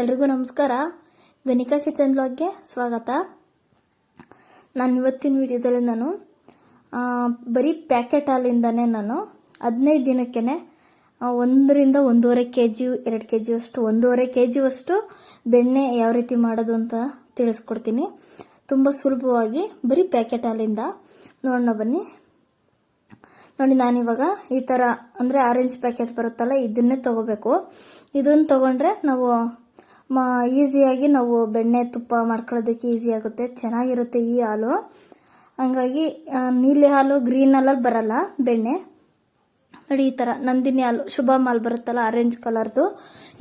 ಎಲ್ರಿಗೂ ನಮಸ್ಕಾರ. ಗಣಿಕಾ ಕಿಚನ್ ಬ್ಲಾಗ್ಗೆ ಸ್ವಾಗತ. ನಾನು ಇವತ್ತಿನ ವಿಡಿಯೋದಲ್ಲಿ ನಾನು ಬರೀ ಪ್ಯಾಕೆಟ್ ಹಾಲಿಂದನೇ ನಾನು ಹದಿನೈದು ದಿನಕ್ಕೇ ಒಂದರಿಂದ ಒಂದೂವರೆ ಕೆ ಜಿ ಎರಡು ಕೆ ಜಿಯಷ್ಟು ಒಂದೂವರೆ ಕೆ ಜಿಯಷ್ಟು ಬೆಣ್ಣೆ ಯಾವ ರೀತಿ ಮಾಡೋದು ಅಂತ ತಿಳಿಸ್ಕೊಡ್ತೀನಿ. ತುಂಬ ಸುಲಭವಾಗಿ ಬರೀ ಪ್ಯಾಕೆಟ್ ಹಾಲಿಂದ ನೋಡೋಣ ಬನ್ನಿ. ನೋಡಿ, ನಾನಿವಾಗ ಈ ಥರ, ಅಂದರೆ ಆರೆಂಜ್ ಪ್ಯಾಕೆಟ್ ಬರುತ್ತಲ್ಲ, ಇದನ್ನೇ ತಗೋಬೇಕು. ಇದನ್ನು ತೊಗೊಂಡ್ರೆ ನಾವು ಮ, ಈಸಿಯಾಗಿ ನಾವು ಬೆಣ್ಣೆ ತುಪ್ಪ ಮಾಡ್ಕೊಳ್ಳೋದಕ್ಕೆ ಈಸಿ ಆಗುತ್ತೆ. ಚೆನ್ನಾಗಿರುತ್ತೆ ಈ ಹಾಲು. ಹಂಗಾಗಿ ನೀಲಿ ಹಾಲು ಗ್ರೀನ್ ಹಾಲಲ್ಲಿ ಬರಲ್ಲ, ಬೆಣ್ಣೆ. ನೋಡಿ ಈ ಥರ ನಂದಿನಿ ಹಾಲು ಶುಭ ಹಾಲು ಬರುತ್ತಲ್ಲ ಆರೆಂಜ್ ಕಲರ್ದು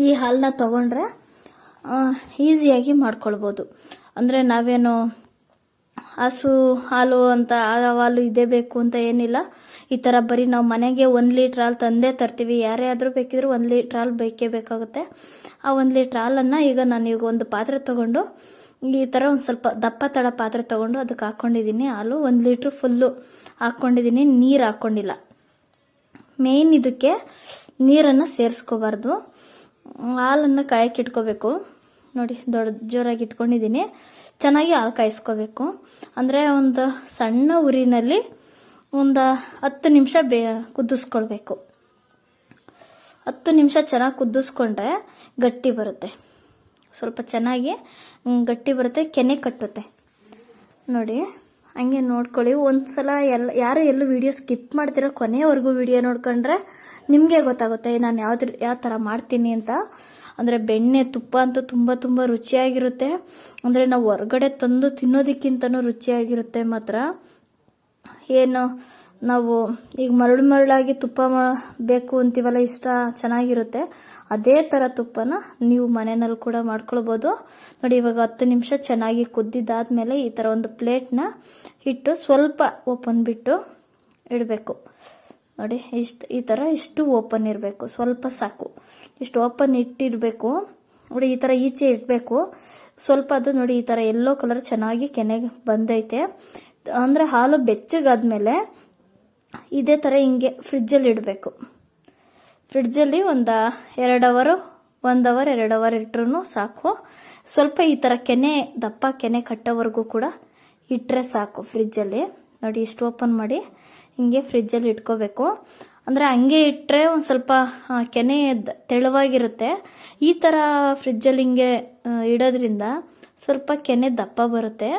ಈ ಹಾಲನ್ನ ತೊಗೊಂಡ್ರೆ ಈಸಿಯಾಗಿ ಮಾಡ್ಕೊಳ್ಬೋದು. ಅಂದರೆ ನಾವೇನು ಹಸು ಹಾಲು ಅಂತ, ಆ ಹಾಲು ಇದೇ ಬೇಕು ಅಂತ ಏನಿಲ್ಲ. ಈ ಥರ ಬರೀ ನಾವು ಮನೆಗೆ ಒಂದು ಲೀಟ್ರ್ ಹಾಲು ತಂದೇ ತರ್ತೀವಿ. ಯಾರೇ ಆದರೂ ಬೇಕಿದ್ರೂ ಒಂದು ಲೀಟ್ರ್ ಹಾಲು ಬೇಕೇ ಬೇಕಾಗುತ್ತೆ. ಆ ಒಂದು ಲೀಟ್ರ್ ಹಾಲನ್ನು ಈಗ ನಾನು ಈಗ ಒಂದು ಪಾತ್ರೆ ತೊಗೊಂಡು ಈ ಥರ ಒಂದು ಸ್ವಲ್ಪ ದಪ್ಪ ತಡ ಪಾತ್ರೆ ತೊಗೊಂಡು ಅದಕ್ಕೆ ಹಾಕ್ಕೊಂಡಿದ್ದೀನಿ ಹಾಲು ಒಂದು ಲೀಟ್ರ್ ಫುಲ್ಲು ಹಾಕ್ಕೊಂಡಿದ್ದೀನಿ ನೀರು ಹಾಕ್ಕೊಂಡಿಲ್ಲ ಮೇಯ್ನ್ ಇದಕ್ಕೆ ನೀರನ್ನು ಸೇರಿಸ್ಕೋಬಾರ್ದು. ಹಾಲನ್ನು ಕಾಯಕ್ಕೆ ಇಟ್ಕೋಬೇಕು. ನೋಡಿ ದೊಡ್ಡ ಜೋರಾಗಿ ಇಟ್ಕೊಂಡಿದ್ದೀನಿ ಚೆನ್ನಾಗಿ ಹಾಲು ಕಾಯಿಸ್ಕೋಬೇಕು. ಅಂದರೆ ಒಂದು ಸಣ್ಣ ಉರಿನಲ್ಲಿ ಒಂದು ಹತ್ತು ನಿಮಿಷ ಬೇ ಕುದಿಸ್ಕೊಳ್ಬೇಕು. ಹತ್ತು ನಿಮಿಷ ಚೆನ್ನಾಗಿ ಕುದಿಸ್ಕೊಂಡ್ರೆ ಗಟ್ಟಿ ಬರುತ್ತೆ. ಸ್ವಲ್ಪ ಚೆನ್ನಾಗಿ ಗಟ್ಟಿ ಬರುತ್ತೆ, ಕೆನೆ ಕಟ್ಟುತ್ತೆ. ನೋಡಿ, ಹಂಗೆ ನೋಡ್ಕೊಳ್ಳಿ. ಒಂದು ಸಲ ಎಲ್ಲ ಯಾರು ಎಲ್ಲೂ ವೀಡಿಯೋ ಸ್ಕಿಪ್ ಮಾಡ್ತಿರೋ ಕೊನೆಯವರೆಗೂ ವಿಡಿಯೋ ನೋಡ್ಕೊಂಡ್ರೆ ನಿಮಗೆ ಗೊತ್ತಾಗುತ್ತೆ ನಾನು ಯಾವ್ದು ಯಾವ ಥರ ಮಾಡ್ತೀನಿ ಅಂತ. ಅಂದರೆ ಬೆಣ್ಣೆ ತುಪ್ಪ ಅಂತೂ ತುಂಬ ತುಂಬ ರುಚಿಯಾಗಿರುತ್ತೆ. ಅಂದರೆ ನಾವು ಹೊರಗಡೆ ತಂದು ತಿನ್ನೋದಕ್ಕಿಂತನೂ ರುಚಿಯಾಗಿರುತ್ತೆ ಮಾತ್ರ. ಏನು ನಾವು ಈಗ ಮರಳು ಮರಳಾಗಿ ತುಪ್ಪ ಬೇಕು ಅಂತೀವಲ್ಲ ಇಷ್ಟ ಚೆನ್ನಾಗಿರುತ್ತೆ. ಅದೇ ಥರ ತುಪ್ಪನ ನೀವು ಮನೆಯಲ್ಲಿ ಕೂಡ ಮಾಡ್ಕೊಳ್ಬೋದು. ನೋಡಿ, ಇವಾಗ ಹತ್ತು ನಿಮಿಷ ಚೆನ್ನಾಗಿ ಕುದ್ದಿದ್ದಾದ್ಮೇಲೆ ಈ ಥರ ಒಂದು ಪ್ಲೇಟ್ನ ಇಟ್ಟು ಸ್ವಲ್ಪ ಓಪನ್ ಬಿಟ್ಟು ಇಡಬೇಕು. ನೋಡಿ, ಇಷ್ಟು, ಈ ಥರ ಇಷ್ಟು ಓಪನ್ ಇರಬೇಕು. ಸ್ವಲ್ಪ ಸಾಕು. ಇಷ್ಟು ಓಪನ್ ಇಟ್ಟಿರಬೇಕು. ನೋಡಿ, ಈ ಥರ ಈಚೆ ಇಡಬೇಕು. ಸ್ವಲ್ಪ ಅದು ನೋಡಿ, ಈ ಥರ ಎಲ್ಲೋ ಕಲರ್ ಚೆನ್ನಾಗಿ ಕೆನೆಗೆ ಬಂದೈತೆ. ಅಂದರೆ ಹಾಲು ಬೆಚ್ಚಗಾದ್ಮೇಲೆ ಇದೇ ಥರ ಹಿಂಗೆ ಫ್ರಿಜ್ಜಲ್ಲಿ ಇಡಬೇಕು. ಫ್ರಿಡ್ಜಲ್ಲಿ ಒಂದು ಎರಡು ಅವರು, ಒಂದು ಅವರ್, ಎರಡು ಅವರ್ ಇಟ್ರು ಸಾಕು. ಸ್ವಲ್ಪ ಈ ಥರ ಕೆನೆ, ದಪ್ಪ ಕೆನೆ ಕಟ್ಟೋವರೆಗೂ ಕೂಡ ಇಟ್ಟರೆ ಸಾಕು ಫ್ರಿಜ್ಜಲ್ಲಿ. ನೋಡಿ ಇಷ್ಟು ಓಪನ್ ಮಾಡಿ ಹಿಂಗೆ ಫ್ರಿಜ್ಜಲ್ಲಿ ಇಟ್ಕೋಬೇಕು. ಅಂದರೆ ಹಂಗೆ ಇಟ್ಟರೆ ಒಂದು ಸ್ವಲ್ಪ ಕೆನೆ ತೆಳುವಾಗಿರುತ್ತೆ. ಈ ಥರ ಫ್ರಿಜ್ಜಲ್ಲಿ ಹಿಂಗೆ ಇಡೋದ್ರಿಂದ ಸ್ವಲ್ಪ ಕೆನೆ ದಪ್ಪ ಬರುತ್ತೆ.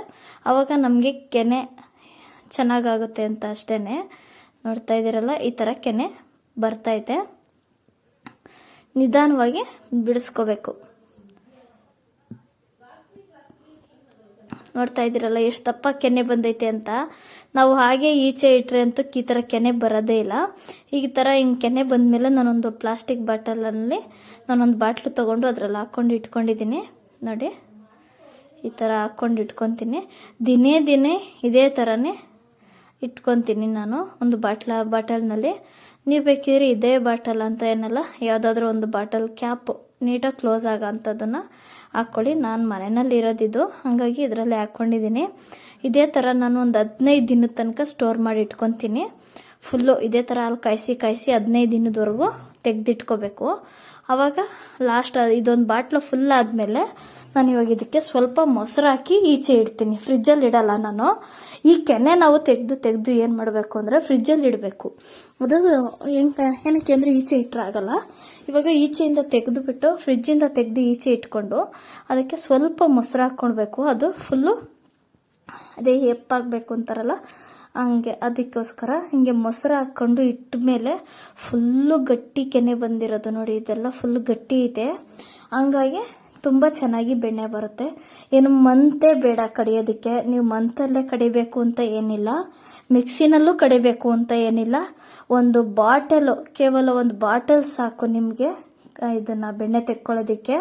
ಆವಾಗ ನಮಗೆ ಕೆನೆ ಚೆನ್ನಾಗಾಗುತ್ತೆ ಅಂತ ಅಷ್ಟೇ ನೋಡ್ತಾ ಇದ್ದೀರಲ್ಲ, ಈ ಥರ ಕೆನೆ ಬರ್ತೈತೆ ನಿಧಾನವಾಗಿ ಬಿಡಿಸ್ಕೋಬೇಕು. ನೋಡ್ತಾ ಇದ್ದೀರಲ್ಲ, ಎಷ್ಟು ದಪ್ಪ ಕೆನೆ ಬಂದೈತೆ ಅಂತ. ನಾವು ಹಾಗೆ ಈಚೆ ಇಟ್ಟರೆ ಅಂತೂ ಈ ಥರ ಕೆನೆ ಬರೋದೇ ಇಲ್ಲ. ಈ ಥರ ಹಿಂಗೆ ಕೆನೆ ಬಂದಮೇಲೆ ನಾನೊಂದು ಪ್ಲಾಸ್ಟಿಕ್ ಬಾಟಲಲ್ಲಿ ನಾನೊಂದು ಬಾಟ್ಲು ತೊಗೊಂಡು ಅದರಲ್ಲಿ ಹಾಕ್ಕೊಂಡು ಇಟ್ಕೊಂಡಿದ್ದೀನಿ. ನೋಡಿ. ಈ ಥರ ಹಾಕ್ಕೊಂಡು ಇಟ್ಕೊತೀನಿ. ದಿನೇ ದಿನೇ ಇದೇ ಥರನೇ ಇಟ್ಕೊತೀನಿ ನಾನು ಒಂದು ಬಾಟ್ಲ, ಬಾಟಲ್ನಲ್ಲಿ. ನೀವು ಬೇಕಿದ್ರೆ ಇದೇ ಬಾಟಲ್ ಅಂತ ಏನಲ್ಲ, ಯಾವುದಾದ್ರೂ ಒಂದು ಬಾಟಲ್ ಕ್ಯಾಪ್ ನೀಟಾಗಿ ಕ್ಲೋಸ್ ಆಗೋ ಅಂಥದ್ದನ್ನು ಹಾಕ್ಕೊಳ್ಳಿ. ನಾನು ಮನೆಯಲ್ಲಿ ಇರೋದಿದ್ದು ಹಾಗಾಗಿ ಇದರಲ್ಲಿ ಹಾಕ್ಕೊಂಡಿದ್ದೀನಿ. ಇದೇ ಥರ ನಾನು ಒಂದು ಹದಿನೈದು ದಿನದ ತನಕ ಸ್ಟೋರ್ ಮಾಡಿ ಇಟ್ಕೊತೀನಿ. ಫುಲ್ಲು ಇದೇ ಥರ ಅಲ್ಲಿ ಕಾಯಿಸಿ ಕಾಯಿಸಿ ಹದಿನೈದು ದಿನದವರೆಗೂ ತೆಗೆದಿಟ್ಕೋಬೇಕು. ಆವಾಗ ಲಾಸ್ಟ್ ಇದೊಂದು ಬಾಟ್ಲು ಫುಲ್ ಆದಮೇಲೆ ನಾನು ಇವಾಗ ಇದಕ್ಕೆ ಸ್ವಲ್ಪ ಮೊಸರು ಹಾಕಿ ಈಚೆ ಇಡ್ತೀನಿ. ಫ್ರಿಜ್ಜಲ್ಲಿ ಇಡಲ್ಲ ನಾನು. ಈ ಕೆನೆ ನಾವು ತೆಗೆದು ತೆಗೆದು ಏನು ಮಾಡಬೇಕು ಅಂದರೆ ಫ್ರಿಜ್ಜಲ್ಲಿ ಇಡಬೇಕು. ಅದು ಹೆಂಗೆ ಏನಕ್ಕೆ ಅಂದರೆ ಈಚೆ ಇಟ್ಟರೆ ಆಗಲ್ಲ. ಇವಾಗ ಈಚೆಯಿಂದ ತೆಗೆದುಬಿಟ್ಟು ಫ್ರಿಜ್ಜಿಂದ ತೆಗೆದು ಈಚೆ ಇಟ್ಕೊಂಡು ಅದಕ್ಕೆ ಸ್ವಲ್ಪ ಮೊಸರು ಹಾಕ್ಕೊಳ್ಬೇಕು. ಅದು ಫುಲ್ಲು ಅದೇ ಹೆಪ್ಪಾಗಬೇಕು ಅಂತಾರಲ್ಲ, ಹಂಗೆ ಅದಕ್ಕೋಸ್ಕರ ಹಿಂಗೆ ಮೊಸರು ಹಾಕ್ಕೊಂಡು ಇಟ್ಟ ಮೇಲೆ ಫುಲ್ಲು ಗಟ್ಟಿ ಕೆನೆ ಬಂದಿರೋದು ನೋಡಿ, ಇದೆಲ್ಲ ಫುಲ್ ಗಟ್ಟಿ ಇದೆ. ಹಂಗಾಗಿ ತುಂಬ ಚೆನ್ನಾಗಿ ಬೆಣ್ಣೆ ಬರುತ್ತೆ. ಏನು ಮಂತೆ ಬೇಡ ಕಡಿಯೋದಕ್ಕೆ. ನೀವು ಮಂತಲ್ಲೇ ಕಡಿಬೇಕು ಅಂತ ಏನಿಲ್ಲ. ಮಿಕ್ಸಿನಲ್ಲೂ ಕಡಿಬೇಕು ಅಂತ ಏನಿಲ್ಲ. ಒಂದು ಬಾಟಲು, ಕೇವಲ ಒಂದು ಬಾಟಲ್ ಸಾಕು ನಿಮಗೆ ಇದನ್ನು ಬೆಣ್ಣೆ ತೆಕ್ಕೊಳ್ಳೋದಕ್ಕೆ.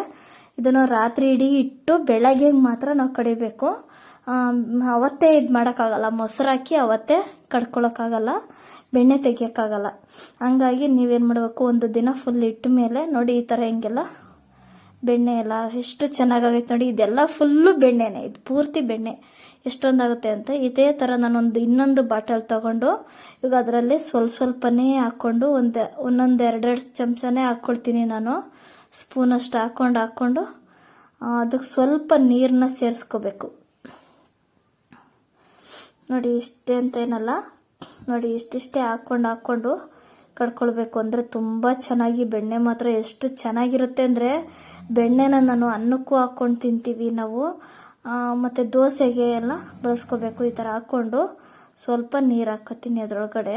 ಇದನ್ನು ರಾತ್ರಿ ಇಡೀ ಇಟ್ಟು ಬೆಳಗ್ಗೆ ಮಾತ್ರ ನಾವು ಕಡಿಬೇಕು. ಅವತ್ತೇ ಇದು ಮಾಡೋಕ್ಕಾಗಲ್ಲ. ಮೊಸರು ಹಾಕಿ ಅವತ್ತೇ ಕಡ್ಕೊಳಕ್ಕಾಗಲ್ಲ. ಬೆಣ್ಣೆ ತೆಗಿಯೋಕ್ಕಾಗಲ್ಲ. ಹಂಗಾಗಿ ನೀವೇನು ಮಾಡಬೇಕು? ಒಂದು ದಿನ ಫುಲ್ ಇಟ್ಟ ಮೇಲೆ ನೋಡಿ ಈ ಥರ ಹಿಂಗೆಲ್ಲ ಬೆಣ್ಣೆ ಎಲ್ಲ ಎಷ್ಟು ಚೆನ್ನಾಗಾಗೈತೆ ನೋಡಿ, ಇದೆಲ್ಲ ಫುಲ್ಲು ಬೆಣ್ಣೆನೇ, ಇದು ಪೂರ್ತಿ ಬೆಣ್ಣೆ. ಎಷ್ಟೊಂದಾಗುತ್ತೆ ಅಂತ ಇದೇ ಥರ ನಾನೊಂದು ಇನ್ನೊಂದು ಬಾಟಲ್ ತಗೊಂಡು ಈಗ ಅದರಲ್ಲಿ ಸ್ವಲ್ಪ ಸ್ವಲ್ಪನೇ ಹಾಕ್ಕೊಂಡು ಒಂದು, ಒಂದೊಂದು ಎರಡೆರಡು ಚಮಚನೇ ಹಾಕ್ಕೊಳ್ತೀನಿ ನಾನು. ಸ್ಪೂನಷ್ಟು ಹಾಕ್ಕೊಂಡು ಹಾಕ್ಕೊಂಡು ಅದಕ್ಕೆ ಸ್ವಲ್ಪ ನೀರನ್ನ ಸೇರಿಸ್ಕೋಬೇಕು. ನೋಡಿ, ಇಷ್ಟೇ ಅಂತ ಏನಲ್ಲ. ನೋಡಿ, ಇಷ್ಟಿಷ್ಟೇ ಹಾಕ್ಕೊಂಡು ಹಾಕ್ಕೊಂಡು ಕಡ್ಕೊಳ್ಬೇಕು ಅಂದರೆ ತುಂಬ ಚೆನ್ನಾಗಿ ಬೆಣ್ಣೆ ಮಾತ್ರ ಎಷ್ಟು ಚೆನ್ನಾಗಿರುತ್ತೆ ಅಂದರೆ ಬೆಣ್ಣೆನ ನಾನು ಅನ್ನಕ್ಕೂ ಹಾಕ್ಕೊಂಡು ತಿಂತೀವಿ ನಾವು. ಮತ್ತು ದೋಸೆಗೆ ಎಲ್ಲ ಬಳಸ್ಕೋಬೇಕು ಈ ಥರ ಹಾಕ್ಕೊಂಡು. ಸ್ವಲ್ಪ ನೀರು ಹಾಕ್ಕೊತೀನಿ ಅದರೊಳಗಡೆ.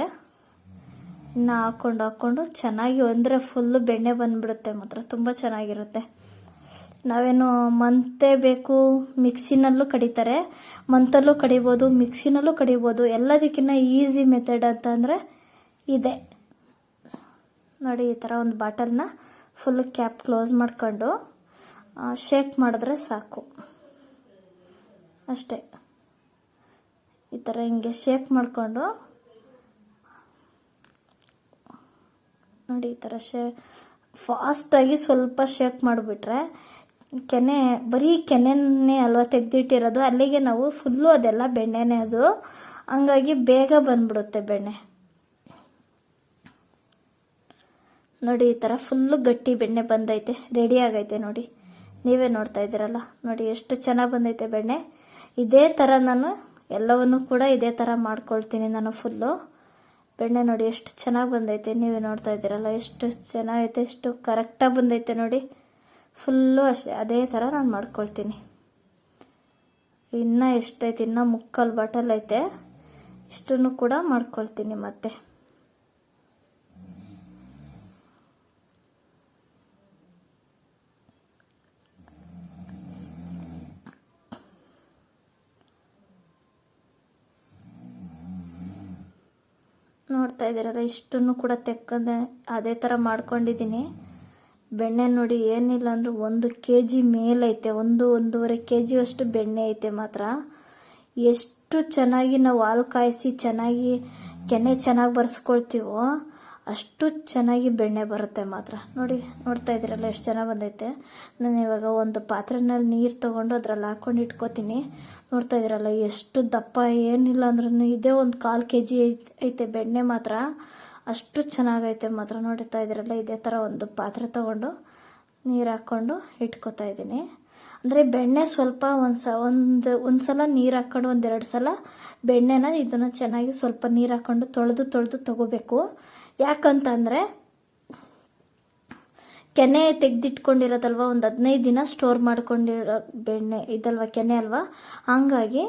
ಇನ್ನು ಹಾಕ್ಕೊಂಡು ಹಾಕ್ಕೊಂಡು ಚೆನ್ನಾಗಿ ಅಂದರೆ ಫುಲ್ಲು ಬೆಣ್ಣೆ ಬಂದುಬಿಡುತ್ತೆ ಮಾತ್ರ. ತುಂಬ ಚೆನ್ನಾಗಿರುತ್ತೆ. ನಾವೇನು ಮಂತೆ ಬೇಕು ಮಿಕ್ಸಿನಲ್ಲೂ ಕಡಿತಾರೆ. ಮಂತಲ್ಲೂ ಕಡಿಬೋದು, ಮಿಕ್ಸಿನಲ್ಲೂ ಕಡಿಬೋದು. ಎಲ್ಲದಕ್ಕಿಂತ ಈಸಿ ಮೆಥಡ್ ಅಂತ ಅಂದರೆ ಇದೆ. ನೋಡಿ ಈ ಥರ ಒಂದು ಬಾಟಲ್ನ ಫುಲ್ ಕ್ಯಾಪ್ ಕ್ಲೋಸ್ ಮಾಡ್ಕೊಂಡು ಶೇಕ್ ಮಾಡಿದ್ರೆ ಸಾಕು. ಅಷ್ಟೇ. ಈ ಥರ ಹಿಂಗೆ ಶೇಕ್ ಮಾಡಿಕೊಂಡು, ನೋಡಿ ಈ ಥರ ಶೇ ಫಾಸ್ಟಾಗಿ ಸ್ವಲ್ಪ ಶೇಕ್ ಮಾಡಿಬಿಟ್ರೆ, ಕೆನೆ, ಬರೀ ಕೆನೆನೇ ಅಲ್ವಾ ತೆಗೆದಿಟ್ಟಿರೋದು, ಅಲ್ಲಿಗೆ ನಾವು ಫುಲ್ಲು ಅದೆಲ್ಲ ಬೆಣ್ಣೆನೇ ಅದು. ಹಂಗಾಗಿ ಬೇಗ ಬಂದ್ಬಿಡುತ್ತೆ ಬೆಣ್ಣೆ. ನೋಡಿ, ಈ ಥರ ಫುಲ್ಲು ಗಟ್ಟಿ ಬೆಣ್ಣೆ ಬಂದೈತೆ. ರೆಡಿ ಆಗೈತೆ ನೋಡಿ. ನೀವೇ ನೋಡ್ತಾ ಇದ್ದೀರಲ್ಲ. ನೋಡಿ, ಎಷ್ಟು ಚೆನ್ನಾಗಿ ಬಂದೈತೆ ಬೆಣ್ಣೆ. ಇದೇ ಥರ ನಾನು ಎಲ್ಲವನ್ನು ಕೂಡ ಇದೇ ಥರ ಮಾಡ್ಕೊಳ್ತೀನಿ ನಾನು ಫುಲ್ಲು ಬೆಣ್ಣೆ ನೋಡಿ, ಎಷ್ಟು ಚೆನ್ನಾಗಿ ಬಂದೈತೆ. ನೀವೇ ನೋಡ್ತಾ ಇದ್ದೀರಲ್ಲ, ಎಷ್ಟು ಚೆನ್ನಾಗೈತೆ, ಎಷ್ಟು ಕರೆಕ್ಟಾಗಿ ಬಂದೈತೆ ನೋಡಿ. ಫುಲ್ಲು ಅಷ್ಟೇ, ಅದೇ ಥರ ನಾನು ಮಾಡ್ಕೊಳ್ತೀನಿ. ಇನ್ನೂ ಎಷ್ಟೈತೆ, ಇನ್ನೂ ಮುಕ್ಕಲ್ ಬಾಟಲ್ ಐತೆ. ಇಷ್ಟನ್ನು ಕೂಡ ಮಾಡ್ಕೊಳ್ತೀನಿ ಮತ್ತೆ. ನೋಡ್ತಾ ಇದ್ದೀರಲ್ಲ, ಇಷ್ಟನ್ನು ಕೂಡ ತೆಕ್ಕಂದೆ ಅದೇ ಥರ ಮಾಡ್ಕೊಂಡಿದ್ದೀನಿ. ಬೆಣ್ಣೆ ನೋಡಿ ಏನಿಲ್ಲ ಅಂದ್ರೆ ಒಂದು ಕೆ ಜಿ ಮೇಲೈತೆ, ಒಂದು ಒಂದೂವರೆ ಕೆ ಜಿಯಷ್ಟು ಬೆಣ್ಣೆ ಐತೆ ಮಾತ್ರ. ಎಷ್ಟು ಚೆನ್ನಾಗಿ ನಾವು ಹಾಲು ಕಾಯಿಸಿ ಚೆನ್ನಾಗಿ ಕೆನೆ ಚೆನ್ನಾಗಿ ಬರ್ಸ್ಕೊಳ್ತೀವೋ, ಅಷ್ಟು ಚೆನ್ನಾಗಿ ಬೆಣ್ಣೆ ಬರುತ್ತೆ ಮಾತ್ರ. ನೋಡಿ, ನೋಡ್ತಾ ಇದ್ದೀರಲ್ಲ, ಎಷ್ಟು ಚೆನ್ನಾಗಿ ಬಂದೈತೆ. ನಾನು ಇವಾಗ ಒಂದು ಪಾತ್ರೆನಲ್ಲಿ ನೀರು ತೊಗೊಂಡು ಅದ್ರಲ್ಲಿ ಹಾಕ್ಕೊಂಡು ಇಟ್ಕೋತೀನಿ. ನೋಡ್ತಾ ಇದ್ದೀರಲ್ಲ, ಎಷ್ಟು ದಪ್ಪ ಏನಿಲ್ಲ ಅಂದ್ರೂ ಇದೇ ಒಂದು ಕಾಲು ಕೆ ಜಿ ಐತೆ, ಬೆಣ್ಣೆ ಮಾತ್ರ. ಅಷ್ಟು ಚೆನ್ನಾಗೈತೆ ಮಾತ್ರ ನೋಡ್ತಾ ಇದ್ದೀರಲ್ಲ, ಇದೇ ಥರ ಒಂದು ಪಾತ್ರೆ ತೊಗೊಂಡು ನೀರು ಹಾಕ್ಕೊಂಡು ಇಟ್ಕೋತಾ ಇದ್ದೀನಿ. ಅಂದರೆ ಬೆಣ್ಣೆ ಸ್ವಲ್ಪ ಒಂದು ಸ ಒಂದು ಒಂದು ಸಲ ನೀರು ಹಾಕ್ಕೊಂಡು ಒಂದೆರಡು ಸಲ ಬೆಣ್ಣೆನ ಇದನ್ನು ಚೆನ್ನಾಗಿ ಸ್ವಲ್ಪ ನೀರು ಹಾಕ್ಕೊಂಡು ತೊಳೆದು ತೊಳೆದು ತಗೋಬೇಕು. ಯಾಕಂತಂದರೆ ಕೆನೆ ತೆಗೆದಿಟ್ಕೊಂಡಿರೋದಲ್ವ? ಒಂದು ಹದಿನೈದು ದಿನ ಸ್ಟೋರ್ ಮಾಡ್ಕೊಂಡಿರೋ ಬೆಣ್ಣೆ ಇದಲ್ವ, ಕೆನೆ ಅಲ್ವಾ? ಹಂಗಾಗಿ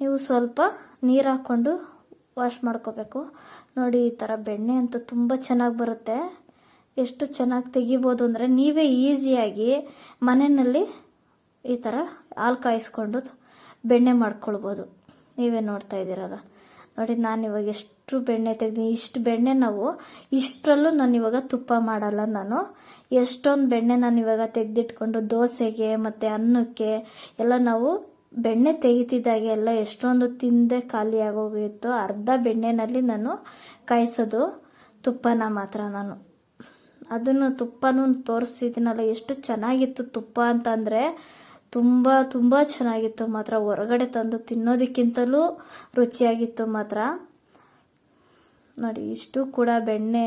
ನೀವು ಸ್ವಲ್ಪ ನೀರು ಹಾಕ್ಕೊಂಡು ವಾಶ್ ಮಾಡ್ಕೋಬೇಕು. ನೋಡಿ, ಈ ಥರ ಬೆಣ್ಣೆ ಅಂತೂ ತುಂಬ ಚೆನ್ನಾಗಿ ಬರುತ್ತೆ. ಎಷ್ಟು ಚೆನ್ನಾಗಿ ತೆಗಿಬೋದು ಅಂದರೆ ನೀವೇ ಈಸಿಯಾಗಿ ಮನೆಯಲ್ಲಿ ಈ ಥರ ಹಾಲು ಕಾಯಿಸ್ಕೊಂಡು ಬೆಣ್ಣೆ ಮಾಡ್ಕೊಳ್ಬೋದು. ನೀವೇ ನೋಡ್ತಾ ಇದ್ದೀರಲ್ಲ. ನೋಡಿ, ನಾನು ಇವಾಗ ಎಷ್ಟು ಬೆಣ್ಣೆ ತೆಗ್ದಿನಿ. ಇಷ್ಟು ಬೆಣ್ಣೆ ನಾವು ಇಷ್ಟರಲ್ಲೂ ನಾನು ಇವಾಗ ತುಪ್ಪ ಮಾಡಲ್ಲ ನಾನು. ಎಷ್ಟೊಂದು ಬೆಣ್ಣೆ ನಾನು ಇವಾಗ ತೆಗೆದಿಟ್ಕೊಂಡು ದೋಸೆಗೆ ಮತ್ತು ಅನ್ನಕ್ಕೆ ಎಲ್ಲ ನಾವು ಬೆಣ್ಣೆ ತೆಗಿತಿದ್ದಾಗೆ ಎಲ್ಲ ಎಷ್ಟೊಂದು ತಿಂದೆ ಖಾಲಿ ಆಗೋಗಿತ್ತು. ಅರ್ಧ ಬೆಣ್ಣೆನಲ್ಲಿ ನಾನು ಕಾಯಿಸೋದು ತುಪ್ಪನ ಮಾತ್ರ ನಾನು. ಅದನ್ನು ತುಪ್ಪನೂ ತೋರಿಸಿದ್ದೀನಲ್ಲ ಎಷ್ಟು ಚೆನ್ನಾಗಿತ್ತು ತುಪ್ಪ ಅಂತಂದರೆ ತುಂಬ ತುಂಬ ಚೆನ್ನಾಗಿತ್ತು ಮಾತ್ರ. ಹೊರಗಡೆ ತಂದು ತಿನ್ನೋದಕ್ಕಿಂತಲೂ ರುಚಿಯಾಗಿತ್ತು ಮಾತ್ರ. ನೋಡಿ, ಇಷ್ಟು ಕೂಡ ಬೆಣ್ಣೆ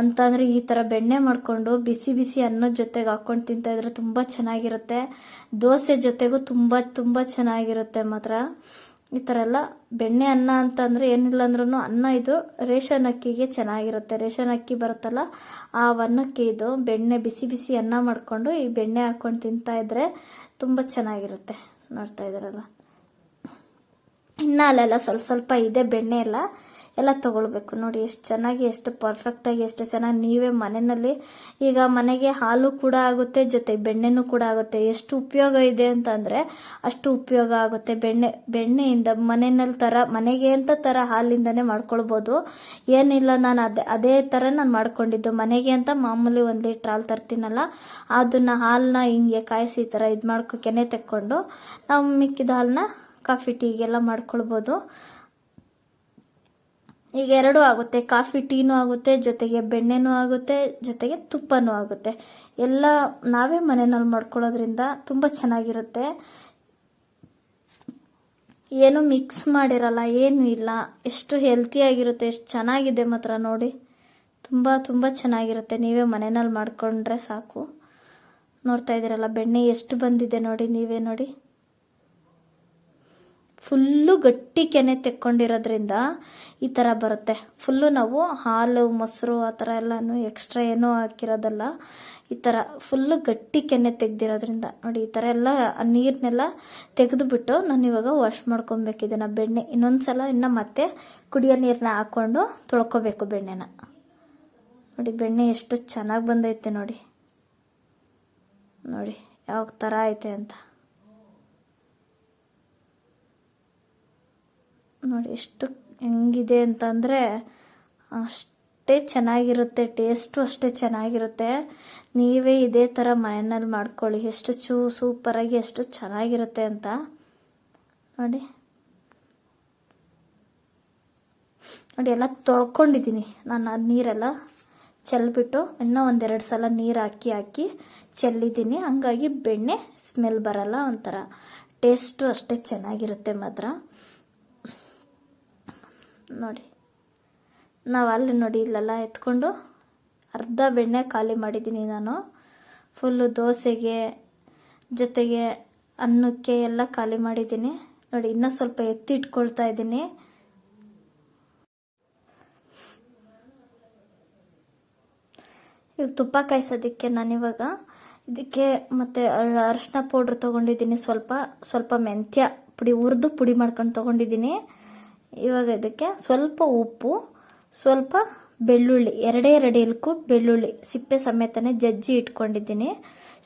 ಅಂತಂದರೆ ಈ ಥರ ಬೆಣ್ಣೆ ಮಾಡಿಕೊಂಡು ಬಿಸಿ ಬಿಸಿ ಅನ್ನದ ಜೊತೆಗೆ ಹಾಕ್ಕೊಂಡು ತಿಂತಾ ಇದ್ರೆ ತುಂಬ ಚೆನ್ನಾಗಿರುತ್ತೆ. ದೋಸೆ ಜೊತೆಗೂ ತುಂಬ ತುಂಬ ಚೆನ್ನಾಗಿರುತ್ತೆ ಮಾತ್ರ. ಈ ಥರ ಎಲ್ಲ ಬೆಣ್ಣೆ ಅನ್ನ ಅಂತಂದರೆ ಏನಿಲ್ಲ ಅಂದ್ರೂ ಅನ್ನ ಇದು ರೇಷನ್ ಅಕ್ಕಿಗೆ ಚೆನ್ನಾಗಿರುತ್ತೆ. ರೇಷನ್ ಅಕ್ಕಿ ಬರುತ್ತಲ್ಲ, ಆ ಅನ್ನಕ್ಕೆ ಇದು ಬೆಣ್ಣೆ ಬಿಸಿ ಬಿಸಿ ಅನ್ನ ಮಾಡಿಕೊಂಡು ಈ ಬೆಣ್ಣೆ ಹಾಕ್ಕೊಂಡು ತಿಂತಾ ಇದ್ರೆ ತುಂಬ ಚೆನ್ನಾಗಿರುತ್ತೆ ನೋಡ್ತಾ ಇದ್ದಾರಲ್ಲ ಇನ್ನು ಅಲ್ಲೆಲ್ಲ ಸ್ವಲ್ಪ ಸ್ವಲ್ಪ ಇದೆ ಬೆಣ್ಣೆ ಎಲ್ಲ. ಎಲ್ಲ ತಗೊಳ್ಬೇಕು. ನೋಡಿ, ಎಷ್ಟು ಚೆನ್ನಾಗಿ, ಎಷ್ಟು ಪರ್ಫೆಕ್ಟಾಗಿ ಎಷ್ಟು ಚೆನ್ನಾಗಿ ನೀವೇ ಮನೆಯಲ್ಲಿ ಈಗ ಮನೆಗೆ ಹಾಲು ಕೂಡ ಆಗುತ್ತೆ, ಜೊತೆ ಬೆಣ್ಣೆನೂ ಕೂಡ ಆಗುತ್ತೆ. ಎಷ್ಟು ಉಪಯೋಗ ಇದೆ ಅಂತಂದರೆ ಅಷ್ಟು ಉಪಯೋಗ ಆಗುತ್ತೆ. ಬೆಣ್ಣೆ, ಬೆಣ್ಣೆಯಿಂದ ಮನೆಯಲ್ಲಿ ಥರ ಮನೆಗೆ ಅಂತ ಥರ ಹಾಲಿಂದನೇ ಮಾಡ್ಕೊಳ್ಬೋದು. ಏನಿಲ್ಲ, ನಾನು ಅದೇ ಅದೇ ಥರ ನಾನು ಮಾಡ್ಕೊಂಡಿದ್ದು. ಮನೆಗೆ ಅಂತ ಮಾಮೂಲಿ ಒಂದು ಲೀಟ್ರ್ ಹಾಲು ತರ್ತೀನಲ್ಲ, ಅದನ್ನು ಹಾಲನ್ನ ಹಿಂಗೆ ಕಾಯಿಸಿ ಈ ಥರ ಇದು ಮಾಡ್ಕೊ, ಕೆನೆ ತೆಕ್ಕೊಂಡು ನಾವು ಮಿಕ್ಕಿದ ಹಾಲನ್ನ ಕಾಫಿ ಟೀಗೆಲ್ಲ ಮಾಡ್ಕೊಳ್ಬೋದು. ಈಗ ಎರಡೂ ಆಗುತ್ತೆ. ಕಾಫಿ ಟೀನೂ ಆಗುತ್ತೆ, ಜೊತೆಗೆ ಬೆಣ್ಣೆನೂ ಆಗುತ್ತೆ, ಜೊತೆಗೆ ತುಪ್ಪನೂ ಆಗುತ್ತೆ. ಎಲ್ಲ ನಾವೇ ಮನೆಯಲ್ಲಿ ಮಾಡ್ಕೊಳ್ಳೋದ್ರಿಂದ ತುಂಬ ಚೆನ್ನಾಗಿರುತ್ತೆ. ಏನು ಮಿಕ್ಸ್ ಮಾಡಿರಲ್ಲ, ಏನೂ ಇಲ್ಲ. ಎಷ್ಟು ಹೆಲ್ತಿಯಾಗಿರುತ್ತೆ ಎಷ್ಟು ಚೆನ್ನಾಗಿದೆ ಮಾತ್ರ ನೋಡಿ. ತುಂಬ ತುಂಬ ಚೆನ್ನಾಗಿರುತ್ತೆ. ನೀವೇ ಮನೆಯಲ್ಲಿ ಮಾಡಿಕೊಂಡ್ರೆ ಸಾಕು. ನೋಡ್ತಾ ಇದ್ದೀರಲ್ಲ, ಬೆಣ್ಣೆ ಎಷ್ಟು ಬಂದಿದೆ ನೋಡಿ, ನೀವೇ ನೋಡಿ. ಫುಲ್ಲು ಗಟ್ಟಿ ಕೆನೆ ತೆಕ್ಕೊಂಡಿರೋದ್ರಿಂದ ಈ ಥರ ಬರುತ್ತೆ. ಫುಲ್ಲು ನಾವು ಹಾಲು, ಮೊಸರು ಆ ಥರ ಎಲ್ಲನೂ ಎಕ್ಸ್ಟ್ರಾ ಏನೂ ಹಾಕಿರೋದಲ್ಲ. ಈ ಥರ ಫುಲ್ಲು ಗಟ್ಟಿ ಕೆನೆ ತೆಗ್ದಿರೋದ್ರಿಂದ ನೋಡಿ ಈ ಥರ ಎಲ್ಲ ನೀರನ್ನೆಲ್ಲ ತೆಗೆದುಬಿಟ್ಟು ನಾನು ಇವಾಗ ವಾಶ್ ಮಾಡ್ಕೊಬೇಕು ಬೆಣ್ಣೆ. ಇನ್ನೊಂದು ಸಲ ಇನ್ನು ಮತ್ತೆ ಕುಡಿಯೋ ನೀರನ್ನ ಹಾಕ್ಕೊಂಡು ತೊಳ್ಕೊಬೇಕು ಬೆಣ್ಣೆನ. ನೋಡಿ ಬೆಣ್ಣೆ ಎಷ್ಟು ಚೆನ್ನಾಗಿ ಬಂದೈತೆ ನೋಡಿ. ನೋಡಿ ಯಾವ ಥರ ಐತೆ ಅಂತ. ನೋಡಿ ಎಷ್ಟು ಹೆಂಗಿದೆ ಅಂತಂದರೆ ಅಷ್ಟೇ ಚೆನ್ನಾಗಿರುತ್ತೆ, ಟೇಸ್ಟು ಅಷ್ಟೇ ಚೆನ್ನಾಗಿರುತ್ತೆ. ನೀವೇ ಇದೇ ಥರ ಮನೆಯಲ್ಲಿ ಮಾಡ್ಕೊಳ್ಳಿ, ಎಷ್ಟು ಚೂ ಸೂಪರಾಗಿ ಎಷ್ಟು ಚೆನ್ನಾಗಿರುತ್ತೆ ಅಂತ. ನೋಡಿ. ನೋಡಿ, ಎಲ್ಲ ತೊಳ್ಕೊಂಡಿದ್ದೀನಿ. ನಾನು ಅದು ನೀರೆಲ್ಲ ಚೆಲ್ಬಿಟ್ಟು ಇನ್ನೂ ಒಂದೆರಡು ಸಲ ನೀರು ಹಾಕಿ ಹಾಕಿ ಚೆಲ್ಲಿದ್ದೀನಿ. ಹಂಗಾಗಿ ಬೆಣ್ಣೆ ಸ್ಮೆಲ್ ಬರಲ್ಲ ಒಂಥರ. ಟೇಸ್ಟು ಅಷ್ಟೇ ಚೆನ್ನಾಗಿರುತ್ತೆ ಮಾತ್ರ. ನೋಡಿ. ನಾವು ಅಲ್ಲಿ ನೋಡಿ, ಇಲ್ಲೆಲ್ಲ ಎತ್ಕೊಂಡು ಅರ್ಧ ಬೆಣ್ಣೆ ಖಾಲಿ ಮಾಡಿದ್ದೀನಿ ನಾನು. ಫುಲ್ಲು ದೋಸೆಗೆ, ಜೊತೆಗೆ ಅನ್ನಕ್ಕೆ ಎಲ್ಲ ಖಾಲಿ ಮಾಡಿದ್ದೀನಿ. ನೋಡಿ, ಇನ್ನೂ ಸ್ವಲ್ಪ ಎತ್ತಿ ಇಟ್ಕೊಳ್ತಾ ಇದ್ದೀನಿ. ಇವಾಗ ತುಪ್ಪ ಕಾಯಿಸೋದಕ್ಕೆ ನಾನಿವಾಗ ಇದಕ್ಕೆ ಮತ್ತು ಅರಿಶಿನ ಪೌಡ್ರ್ ತೊಗೊಂಡಿದ್ದೀನಿ ಸ್ವಲ್ಪ. ಸ್ವಲ್ಪ ಮೆಂತ್ಯ ಪುಡಿ, ಹುರಿದು ಪುಡಿ ಮಾಡ್ಕೊಂಡು ತೊಗೊಂಡಿದ್ದೀನಿ. ಇವಾಗ ಇದಕ್ಕೆ ಸ್ವಲ್ಪ ಉಪ್ಪು, ಸ್ವಲ್ಪ ಬೆಳ್ಳುಳ್ಳಿ, ಎರಡೇ ಎರಡು ಇಲ್ಕು ಬೆಳ್ಳುಳ್ಳಿ, ಸಿಪ್ಪೆ ಸಮೇತನೇ ಜಜ್ಜಿ ಇಟ್ಕೊಂಡಿದ್ದೀನಿ.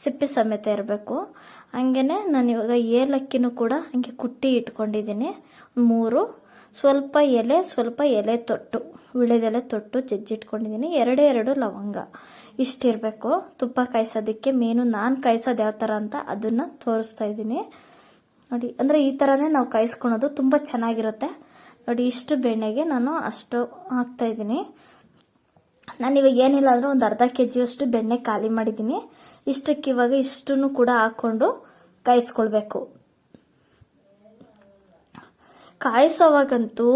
ಸಿಪ್ಪೆ ಸಮೇತ ಇರಬೇಕು. ಹಂಗೆಯೇ ನಾನು ಇವಾಗ ಏಲಕ್ಕಿನೂ ಕೂಡ ಹಂಗೆ ಕುಟ್ಟಿ ಇಟ್ಕೊಂಡಿದ್ದೀನಿ. ಮೂರು, ಸ್ವಲ್ಪ ಎಲೆ ಸ್ವಲ್ಪ ಎಲೆ ತೊಟ್ಟು ವಿಳೆದೆಲೆ ತೊಟ್ಟು ಜಜ್ಜಿಟ್ಕೊಂಡಿದ್ದೀನಿ ಎರಡೇ ಎರಡು ಲವಂಗ ಇಷ್ಟಿರಬೇಕು. ತುಪ್ಪ ಕಾಯಿಸೋದಕ್ಕೆ ಮೇನು ನಾನು ಕಾಯಿಸೋದು ಯಾವ ಥರ ಅಂತ ಅದನ್ನು ತೋರಿಸ್ತಾ ಇದ್ದೀನಿ. ನೋಡಿ, ಅಂದರೆ ಈ ಥರನೇ ನಾವು ಕಾಯಿಸ್ಕೊಳೋದು ತುಂಬ ಚೆನ್ನಾಗಿರುತ್ತೆ. ನೋಡಿ, ಇಷ್ಟು ಬೆಣ್ಣೆಗೆ ನಾನು ಅಷ್ಟು ಹಾಕ್ತಾ ಇದ್ದೀನಿ. ನಾನು ಇವಾಗ ಏನಿಲ್ಲ ಅಂದ್ರೆ ಒಂದು ಅರ್ಧ ಕೆ ಜಿಯಷ್ಟು ಬೆಣ್ಣೆ ಖಾಲಿ ಮಾಡಿದ್ದೀನಿ. ಇಷ್ಟಕ್ಕೆ ಇವಾಗ ಇಷ್ಟನ್ನು ಕೂಡ ಹಾಕ್ಕೊಂಡು ಕಾಯಿಸ್ಕೊಳ್ಬೇಕು. ಕಾಯಿಸೋವಾಗಂತೂ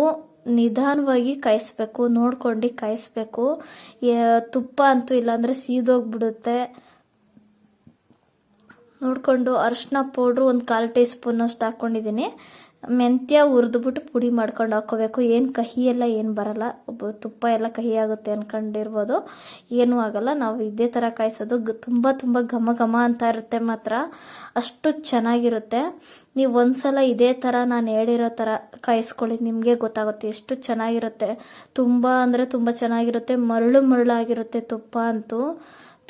ನಿಧಾನವಾಗಿ ಕಾಯಿಸ್ಬೇಕು, ನೋಡ್ಕೊಂಡು ಕಾಯಿಸ್ಬೇಕು. ತುಪ್ಪ ಅಂತೂ ಇಲ್ಲಾಂದರೆ ಸೀದೋಗ್ಬಿಡುತ್ತೆ. ನೋಡಿಕೊಂಡು ಅರಿಶಿನ ಪೌಡ್ರು ಒಂದು ಕಾಲು ಟೀ ಸ್ಪೂನಷ್ಟು ಹಾಕ್ಕೊಂಡಿದ್ದೀನಿ ಮೆಂತ್ಯ ಹುರಿದ್ಬಿಟ್ಟು ಪುಡಿ ಮಾಡ್ಕೊಂಡು ಹಾಕ್ಕೋಬೇಕು ಏನು ಕಹಿ ಎಲ್ಲ ಏನು ಬರಲ್ಲ. ಒಬ್ಬ ತುಪ್ಪ ಎಲ್ಲ ಕಹಿ ಆಗುತ್ತೆ ಅಂದ್ಕೊಂಡಿರ್ಬೋದು ಏನೂ ಆಗಲ್ಲ. ನಾವು ಇದೇ ಥರ ಕಾಯಿಸೋದು. ತುಂಬ ತುಂಬ ಘಮ ಘಮ ಅಂತ ಇರುತ್ತೆ ಮಾತ್ರ. ಅಷ್ಟು ಚೆನ್ನಾಗಿರುತ್ತೆ. ನೀವು ಒಂದ್ಸಲ ಇದೇ ಥರ ನಾನು ಹೇಳಿರೋ ಥರ ಕಾಯಿಸ್ಕೊಳ್ಳಿ. ನಿಮಗೆ ಗೊತ್ತಾಗುತ್ತೆ ಎಷ್ಟು ಚೆನ್ನಾಗಿರುತ್ತೆ. ತುಂಬ ಅಂದರೆ ತುಂಬ ಚೆನ್ನಾಗಿರುತ್ತೆ. ಮರಳು ಮರಳಾಗಿರುತ್ತೆ ತುಪ್ಪ ಅಂತೂ.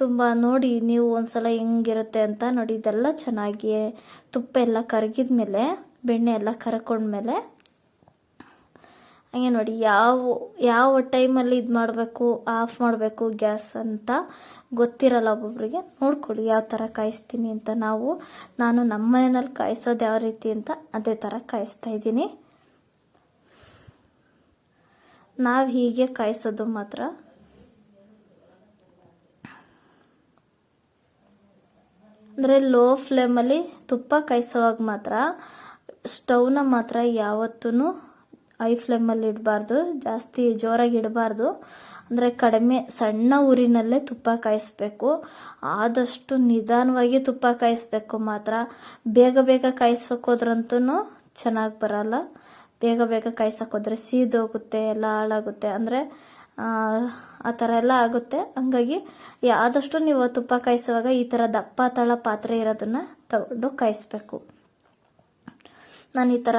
ತುಂಬ ನೋಡಿ ನೀವು ಒಂದ್ಸಲ ಹೆಂಗಿರುತ್ತೆ ಅಂತ ನೋಡಿ. ಇದೆಲ್ಲ ಚೆನ್ನಾಗಿ ತುಪ್ಪ ಎಲ್ಲ ಕರಗಿದ ಮೇಲೆ ಬೆಣ್ಣೆ ಎಲ್ಲ ಕರ್ಕೊಂಡ್ಮೇಲೆ, ಹಂಗೆ ನೋಡಿ ಯಾವ ಯಾವ ಟೈಮಲ್ಲಿ ಇದು ಮಾಡಬೇಕು, ಆಫ್ ಮಾಡಬೇಕು ಗ್ಯಾಸ್ ಅಂತ ಗೊತ್ತಿರಲ್ಲ ಒಬ್ಬೊಬ್ರಿಗೆ. ನೋಡ್ಕೊಳ್ಳಿ ಯಾವ ಥರ ಕಾಯಿಸ್ತೀನಿ ಅಂತ ನಾವು, ನಾನು ನಮ್ಮ ಮನೆಯಲ್ಲಿ ಕಾಯಿಸೋದು ಯಾವ ರೀತಿ ಅಂತ ಅದೇ ಥರ ಕಾಯಿಸ್ತಾ ಇದ್ದೀನಿ. ನಾವು ಹೀಗೆ ಕಾಯಿಸೋದು ಮಾತ್ರ. ಅಂದರೆ ಲೋ ಫ್ಲೇಮಲ್ಲಿ ತುಪ್ಪ ಕಾಯಿಸೋವಾಗ ಮಾತ್ರ. ಸ್ಟವ್ನ ಮಾತ್ರ ಯಾವತ್ತೂ ಐ ಫ್ಲೇಮಲ್ಲಿ ಇಡಬಾರ್ದು, ಜಾಸ್ತಿ ಜೋರಾಗಿ ಇಡಬಾರ್ದು. ಅಂದರೆ ಕಡಿಮೆ ಸಣ್ಣ ಊರಿನಲ್ಲೇ ತುಪ್ಪ ಕಾಯಿಸ್ಬೇಕು. ಆದಷ್ಟು ನಿಧಾನವಾಗಿ ತುಪ್ಪ ಕಾಯಿಸ್ಬೇಕು ಮಾತ್ರ. ಬೇಗ ಬೇಗ ಕಾಯಿಸೋಕೋದ್ರಂತೂ ಚೆನ್ನಾಗಿ ಬರಲ್ಲ. ಬೇಗ ಬೇಗ ಕಾಯಿಸೋಕೋದ್ರೆ ಸೀದೋಗುತ್ತೆ, ಎಲ್ಲ ಹಾಳಾಗುತ್ತೆ. ಅಂದರೆ ಆ ಥರ ಎಲ್ಲ ಆಗುತ್ತೆ. ಹಂಗಾಗಿ ಆದಷ್ಟು ನೀವು ತುಪ್ಪ ಕಾಯಿಸುವಾಗ ಈ ಥರ ದಪ್ಪ ತಳ ಪಾತ್ರೆ ಇರೋದನ್ನು ತಗೊಂಡು ಕಾಯಿಸ್ಬೇಕು. ನಾನು ಈ ಥರ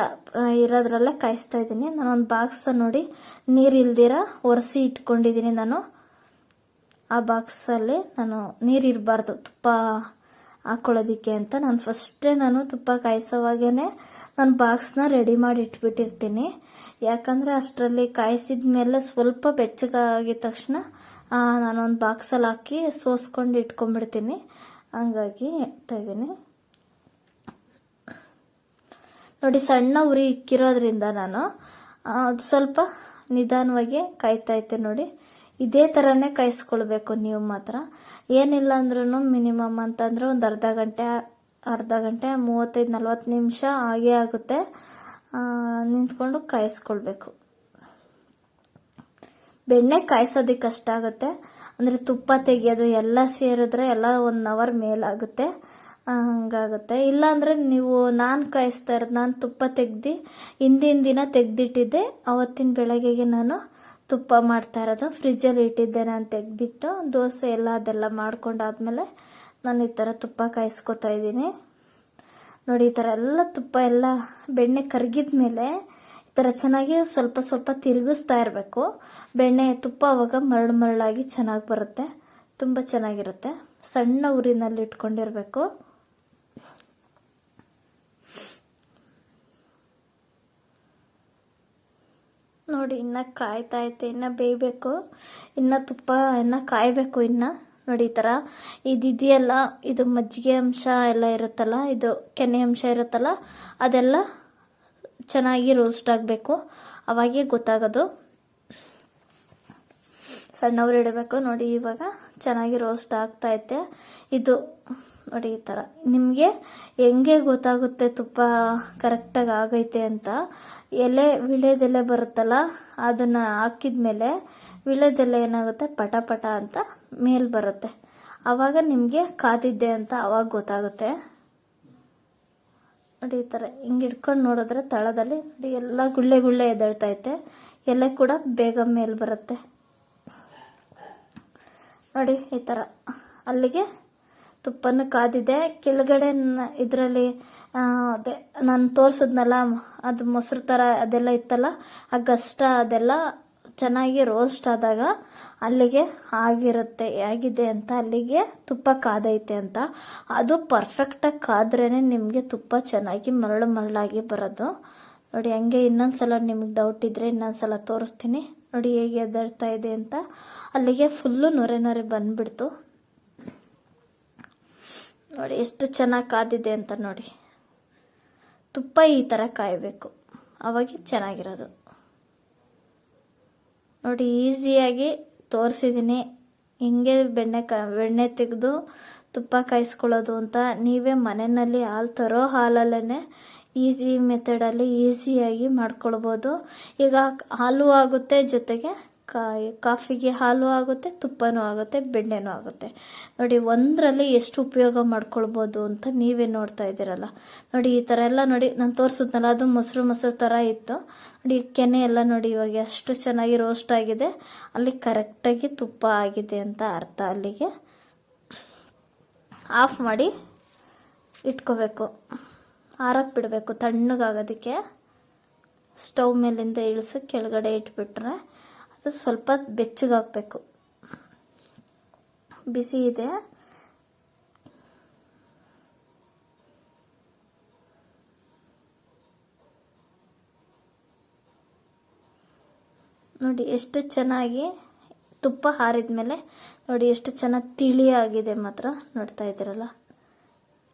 ಇರೋದ್ರಲ್ಲೇ ಕಾಯಿಸ್ತಾ ಇದ್ದೀನಿ. ನಾನು ಒಂದು ಬಾಕ್ಸ್ ನೋಡಿ ನೀರು ಇಲ್ದಿರ ಒರೆಸಿ ಇಟ್ಕೊಂಡಿದ್ದೀನಿ ನಾನು. ಆ ಬಾಕ್ಸಲ್ಲಿ ನಾನು ನೀರಿರಬಾರ್ದು, ತುಪ್ಪ ಹಾಕೊಳ್ಳೋದಕ್ಕೆ ಅಂತ. ನಾನು ಫಸ್ಟೇ ನಾನು ತುಪ್ಪ ಕಾಯಿಸೋವಾಗೇ ನಾನು ಬಾಕ್ಸ್ನ ರೆಡಿ ಮಾಡಿ ಇಟ್ಬಿಟ್ಟಿರ್ತೀನಿ. ಯಾಕಂದರೆ ಅಷ್ಟರಲ್ಲಿ ಕಾಯಿಸಿದ ಮೇಲೆ ಸ್ವಲ್ಪ ಬೆಚ್ಚಗಾಗಿದ ತಕ್ಷಣ ನಾನೊಂದು ಬಾಕ್ಸಲ್ಲಿ ಹಾಕಿ ಸೋಸ್ಕೊಂಡು ಇಟ್ಕೊಂಡ್ಬಿಡ್ತೀನಿ. ಹಂಗಾಗಿ ಇಡ್ತಾ ಇದ್ದೀನಿ. ನೋಡಿ ಸಣ್ಣ ಉರಿ ಇಕ್ಕಿರೋದ್ರಿಂದ ನಾನು ಅದು ಸ್ವಲ್ಪ ನಿಧಾನವಾಗಿ ಕಾಯ್ತಾ ಇದ್ದೆ ನೋಡಿ. ಇದೇ ಥರನೇ ಕಾಯಿಸ್ಕೊಳ್ಬೇಕು ನೀವು ಮಾತ್ರ. ಏನಿಲ್ಲ ಅಂದ್ರೂ ಮಿನಿಮಮ್ ಅಂತಂದ್ರೆ ಒಂದು ಅರ್ಧ ಗಂಟೆ ಅರ್ಧ ಗಂಟೆ, ಮೂವತ್ತೈದು, ನಲ್ವತ್ತು ನಿಮಿಷ ಹಾಗೇ ಆಗುತ್ತೆ. ನಿಂತ್ಕೊಂಡು ಕಾಯಿಸ್ಕೊಳ್ಬೇಕು. ಬೆಣ್ಣೆ ಕಾಯಿಸೋದಕ್ಕೆ ಕಷ್ಟ ಆಗುತ್ತೆ ಅಂದರೆ ತುಪ್ಪ ತೆಗೆಯೋದು ಎಲ್ಲ ಸೇರಿದ್ರೆ ಎಲ್ಲ ಒನ್ ಅವರ್ ಮೇಲಾಗುತ್ತೆ. ಹಂಗಾಗುತ್ತೆ. ಇಲ್ಲಾಂದರೆ ನೀವು ನಾನು ಕಾಯಿಸ್ತಾ ಇರೋದು ನಾನು ತುಪ್ಪ ತೆಗ್ದು, ಹಿಂದಿನ ದಿನ ತೆಗ್ದಿಟ್ಟಿದ್ದೆ, ಅವತ್ತಿನ ಬೆಳಗ್ಗೆಗೆ ನಾನು ತುಪ್ಪ ಮಾಡ್ತಾ ಇರೋದು. ಫ್ರಿಜ್ಜಲ್ಲಿ ಇಟ್ಟಿದ್ದೆ ನಾನು ತೆಗ್ದಿಟ್ಟು, ದೋಸೆ ಎಲ್ಲ ಅದೆಲ್ಲ ಮಾಡ್ಕೊಂಡಾದ್ಮೇಲೆ ನಾನು ಈ ಥರ ತುಪ್ಪ ಕಾಯಿಸ್ಕೊತಾ ಇದ್ದೀನಿ. ನೋಡಿ, ಈ ಥರ ಎಲ್ಲ ತುಪ್ಪ ಎಲ್ಲ ಬೆಣ್ಣೆ ಕರಗಿದ ಮೇಲೆ ಈ ಥರ ಚೆನ್ನಾಗಿ ಸ್ವಲ್ಪ ಸ್ವಲ್ಪ ತಿರುಗಿಸ್ತಾ ಇರಬೇಕು. ಬೆಣ್ಣೆ ತುಪ್ಪ ಅವಾಗ ಮರಳು ಮರಳಾಗಿ ಚೆನ್ನಾಗಿ ಬರುತ್ತೆ. ತುಂಬ ಚೆನ್ನಾಗಿರುತ್ತೆ. ಸಣ್ಣ ಉರಿನಲ್ಲಿ ಇಟ್ಕೊಂಡಿರಬೇಕು. ನೋಡಿ, ಇನ್ನು ಕಾಯ್ತಾ ಐತೆ ಇನ್ನು ಬೇಯಬೇಕು, ಇನ್ನು ತುಪ್ಪ, ಇನ್ನು ಕಾಯಬೇಕು ಇನ್ನು. ನೋಡಿ, ಈ ಥರ ಇದಿದೆಯಲ್ಲ ಇದು ಮಜ್ಜಿಗೆ ಅಂಶ ಎಲ್ಲ ಇರುತ್ತಲ್ಲ, ಇದು ಕೆನೆ ಅಂಶ ಇರುತ್ತಲ್ಲ, ಅದೆಲ್ಲ ಚೆನ್ನಾಗಿ ರೋಸ್ಟ್ ಆಗಬೇಕು. ಅವಾಗೇ ಗೊತ್ತಾಗೋದು. ಸಣ್ಣವ್ರು ಇಡಬೇಕು. ನೋಡಿ, ಇವಾಗ ಚೆನ್ನಾಗಿ ರೋಸ್ಟ್ ಆಗ್ತಾ ಐತೆ ಇದು, ನೋಡಿ, ಈ ಥರ. ನಿಮಗೆ ಹೆಂಗೆ ಗೊತ್ತಾಗುತ್ತೆ ತುಪ್ಪ ಕರೆಕ್ಟಾಗಿ ಆಗೈತೆ ಅಂತ? ಎಲೆ ವೀಳ್ಯದೆಲೆ ಬರುತ್ತಲ್ಲ, ಅದನ್ನು ಹಾಕಿದ್ಮೇಲೆ ವೀಳ್ಯದೆಲೆ ಏನಾಗುತ್ತೆ? ಪಟ ಪಟ ಅಂತ ಮೇಲ್ ಬರುತ್ತೆ. ಆವಾಗ ನಿಮಗೆ ಕಾದಿದ್ದೆ ಅಂತ ಅವಾಗ ಗೊತ್ತಾಗುತ್ತೆ. ನೋಡಿ, ಈ ಥರ ಹಿಂಗೆ ಹಿಡ್ಕೊಂಡು ನೋಡಿದ್ರೆ ತಳದಲ್ಲಿ ನೋಡಿ, ಎಲ್ಲ ಗುಳ್ಳೆ ಗುಳ್ಳೆ ಎದ್ದೇಳ್ತೈತೆ ಎಲೆ ಕೂಡ ಬೇಗ ಮೇಲ್ ಬರುತ್ತೆ. ನೋಡಿ, ಈ ಥರ ಅಲ್ಲಿಗೆ ತುಪ್ಪನ ಕಾದಿದೆ. ಕೆಳಗಡೆ ಇದರಲ್ಲಿ ಅದೇ, ನಾನು ತೋರಿಸಿದ್ನಲ್ಲ, ಅದು ಮೊಸರು ಥರ ಅದೆಲ್ಲ ಇತ್ತಲ್ಲ, ಆ ಗಷ್ಟ ಅದೆಲ್ಲ ಚೆನ್ನಾಗಿ ರೋಸ್ಟ್ ಆದಾಗ ಅಲ್ಲಿಗೆ ಆಗಿರುತ್ತೆ, ಹೇಗಿದೆ ಅಂತ ಅಲ್ಲಿಗೆ ತುಪ್ಪ ಕಾದೈತೆ ಅಂತ. ಅದು ಪರ್ಫೆಕ್ಟಾಗಿ ಕಾದ್ರೇ ನಿಮಗೆ ತುಪ್ಪ ಚೆನ್ನಾಗಿ ಮರಳು ಮರಳಾಗಿ ಬರೋದು. ನೋಡಿ, ಹಂಗೆ ಇನ್ನೊಂದ್ಸಲ ನಿಮಗೆ ಡೌಟ್ ಇದ್ದರೆ ಇನ್ನೊಂದ್ಸಲ ತೋರಿಸ್ತೀನಿ. ನೋಡಿ, ಹೇಗೆ ಎದರ್ತಾ ಇದೆ ಅಂತ. ಅಲ್ಲಿಗೆ ಫುಲ್ಲು ನೊರೆ ನೊರೆ ಬಂದ್ಬಿಡ್ತು. ನೋಡಿ, ಎಷ್ಟು ಚೆನ್ನಾಗಿ ಕಾದಿದೆ ಅಂತ ನೋಡಿ. ತುಪ್ಪ ಈ ಥರ ಕಾಯಬೇಕು. ಅವಾಗ ಚೆನ್ನಾಗಿರೋದು. ನೋಡಿ, ಈಸಿಯಾಗಿ ತೋರಿಸಿದ್ದೀನಿ ಹಿಂಗೆ ಬೆಣ್ಣೆ ಕ, ಬೆಣ್ಣೆ ತೆಗೆದು ತುಪ್ಪ ಕಾಯಿಸ್ಕೊಳ್ಳೋದು ಅಂತ ನೀವೇ ಮನೆಯಲ್ಲಿ ಹಾಲು ತರೋ ಹಾಲಲ್ಲೇ ಈಸಿ ಮೆಥಡಲ್ಲಿ ಈಸಿಯಾಗಿ ಮಾಡ್ಕೊಳ್ಬೋದು. ಈಗ ಹಾಲು ಆಗುತ್ತೆ ಜೊತೆಗೆ ಕಾಯಿ, ಕಾಫಿಗೆ ಹಾಲು ಆಗುತ್ತೆ, ತುಪ್ಪನೂ ಆಗುತ್ತೆ, ಬೆಣ್ಣೆನೂ ಆಗುತ್ತೆ. ನೋಡಿ, ಒಂದರಲ್ಲಿ ಎಷ್ಟು ಉಪಯೋಗ ಮಾಡ್ಕೊಳ್ಬೋದು ಅಂತ ನೀವೇ ನೋಡ್ತಾ ಇದ್ದೀರಲ್ಲ. ನೋಡಿ, ಈ ಥರ ಎಲ್ಲ ನೋಡಿ, ನಾನು ತೋರಿಸಿದ್ನಲ್ಲ, ಅದು ಮೊಸರು ಮೊಸರು ಥರ ಇತ್ತು. ನೋಡಿ ಕೆನೆ ಎಲ್ಲ ನೋಡಿ, ಇವಾಗ ಎಷ್ಟು ಚೆನ್ನಾಗಿ ರೋಸ್ಟ್ ಆಗಿದೆ. ಅಲ್ಲಿ ಕರೆಕ್ಟಾಗಿ ತುಪ್ಪ ಆಗಿದೆ ಅಂತ ಅರ್ಥ ಅಲ್ಲಿಗೆ. ಆಫ್ ಮಾಡಿ ಇಟ್ಕೋಬೇಕು. ಆರಕ್ಕೆ ಬಿಡಬೇಕು, ತಣ್ಣಗಾಗೋದಕ್ಕೆ. ಸ್ಟವ್ ಮೇಲಿಂದ ಇಳಿಸಿ ಕೆಳಗಡೆ ಇಟ್ಬಿಟ್ರೆ ಸ್ವಲ್ಪ ಬೆಚ್ಚಗಾಗಬೇಕು ಬಿಸಿ ಇದೆ. ನೋಡಿ ಎಷ್ಟು ಚೆನ್ನಾಗಿ ತುಪ್ಪ ಹಾರಿದ ಮೇಲೆ ನೋಡಿ ಎಷ್ಟು ಚೆನ್ನಾಗಿ ತಿಳಿಯಾಗಿದೆ ಮಾತ್ರ ನೋಡ್ತಾ ಇದ್ದೀರಲ್ಲ?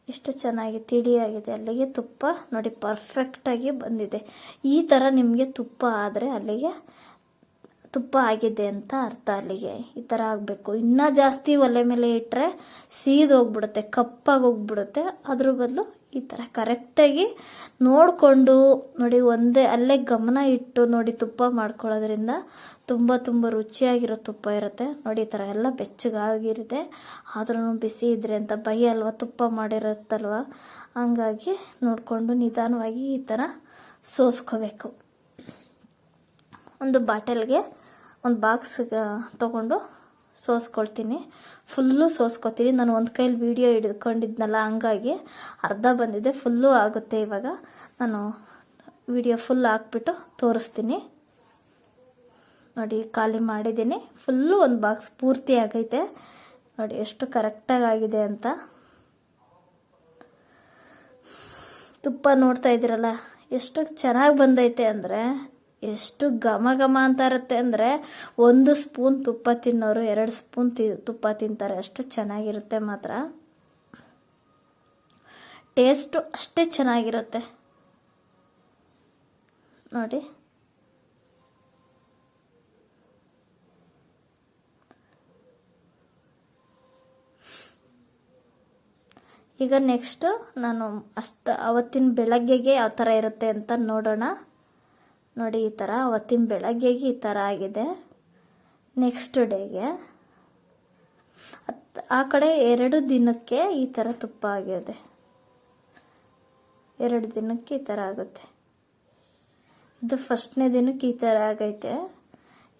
ಎಷ್ಟು ಚೆನ್ನಾಗಿ ತಿಳಿಯಾಗಿದೆ. ಅಲ್ಲಿಗೆ ತುಪ್ಪ ನೋಡಿ ಪರ್ಫೆಕ್ಟಾಗಿ ಬಂದಿದೆ. ಈ ಥರ ನಿಮಗೆ ತುಪ್ಪ ಆದರೆ ಅಲ್ಲಿಗೆ ತುಪ್ಪ ಆಗಿದೆ ಅಂತ ಅರ್ಥ ಅಲ್ಲಿಗೆ. ಈ ಥರ ಆಗಬೇಕು. ಇನ್ನೂ ಜಾಸ್ತಿ ಒಲೆ ಮೇಲೆ ಇಟ್ಟರೆ ಸೀದ್ ಹೋಗ್ಬಿಡುತ್ತೆ, ಕಪ್ಪಾಗಿ ಹೋಗ್ಬಿಡುತ್ತೆ. ಅದ್ರ ಬದಲು ಈ ಥರ ಕರೆಕ್ಟಾಗಿ ನೋಡಿಕೊಂಡು ನೋಡಿ, ಒಂದೇ ಅಲ್ಲೇ ಗಮನ ಇಟ್ಟು ನೋಡಿ ತುಪ್ಪ ಮಾಡ್ಕೊಳ್ಳೋದ್ರಿಂದ ತುಂಬ ತುಂಬ ರುಚಿಯಾಗಿರೋ ತುಪ್ಪ ಇರುತ್ತೆ. ನೋಡಿ, ಈ ಥರ ಎಲ್ಲ ಬೆಚ್ಚಗಾಗಿರುತ್ತೆ. ಆದ್ರೂ ಬಿಸಿ ಇದ್ರೆ ಅಂತ ಬೈ ಅಲ್ವಾ? ತುಪ್ಪ ಮಾಡಿರುತ್ತಲ್ವ? ಹಂಗಾಗಿ ನೋಡಿಕೊಂಡು ನಿಧಾನವಾಗಿ ಈ ಥರ ಸೋಸ್ಕೋಬೇಕು. ಒಂದು ಬಾಟಲ್ಗೆ ಒಂದು ಬಾಕ್ಸ್ ತೊಗೊಂಡು ಸೋಸ್ಕೊಳ್ತೀನಿ. ಫುಲ್ಲು ಸೋಸ್ಕೊತೀನಿ. ನಾನು ಒಂದು ಕೈಲಿ ವಿಡಿಯೋ ಹಿಡ್ಕೊಂಡಿದ್ನಲ್ಲ, ಹಂಗಾಗಿ ಅರ್ಧ ಬಂದಿದೆ. ಫುಲ್ಲು ಆಗುತ್ತೆ ಇವಾಗ. ನಾನು ವಿಡಿಯೋ ಫುಲ್ ಹಾಕ್ಬಿಟ್ಟು ತೋರಿಸ್ತೀನಿ. ನೋಡಿ, ಖಾಲಿ ಮಾಡಿದ್ದೀನಿ. ಫುಲ್ಲು ಒಂದು ಬಾಕ್ಸ್ ಪೂರ್ತಿ ಆಗೈತೆ. ನೋಡಿ, ಎಷ್ಟು ಕರೆಕ್ಟಾಗಿ ಆಗಿದೆ ಅಂತ. ತುಪ್ಪ ನೋಡ್ತಾ ಇದ್ದೀರಲ್ಲ, ಎಷ್ಟು ಚೆನ್ನಾಗಿ ಬಂದೈತೆ ಅಂದರೆ ಎಷ್ಟು ಘಮ ಘಮ ಅಂತ ಇರುತ್ತೆ ಅಂದರೆ ಒಂದು ಸ್ಪೂನ್ ತುಪ್ಪ ತಿನ್ನೋರು ಎರಡು ಸ್ಪೂನ್ ತಿ, ತುಪ್ಪ ತಿಂತಾರೆ. ಅಷ್ಟು ಚೆನ್ನಾಗಿರುತ್ತೆ ಮಾತ್ರ. ಟೇಸ್ಟು ಅಷ್ಟೇ ಚೆನ್ನಾಗಿರುತ್ತೆ. ನೋಡಿ. ಈಗ ನೆಕ್ಸ್ಟು ನಾನು ಅಷ್ಟು, ಅವತ್ತಿನ ಬೆಳಗ್ಗೆಗೆ ಯಾವ ಥರ ಇರುತ್ತೆ ಅಂತ ನೋಡೋಣ. ನೋಡಿ, ಈ ಥರ ಅವತ್ತಿನ ಬೆಳಗ್ಗೆಗೆ ಈ ಥರ ಆಗಿದೆ. ನೆಕ್ಸ್ಟ್ ಡೇಗೆ ಆ ಕಡೆ ಎರಡು ದಿನಕ್ಕೆ ಈ ಥರ ತುಪ್ಪ ಆಗಿದೆ. ಎರಡು ದಿನಕ್ಕೆ ಈ ಥರ ಆಗುತ್ತೆ. ಇದು ಫಸ್ಟ್ನೇ ದಿನಕ್ಕೆ ಈ ಥರ ಆಗೈತೆ.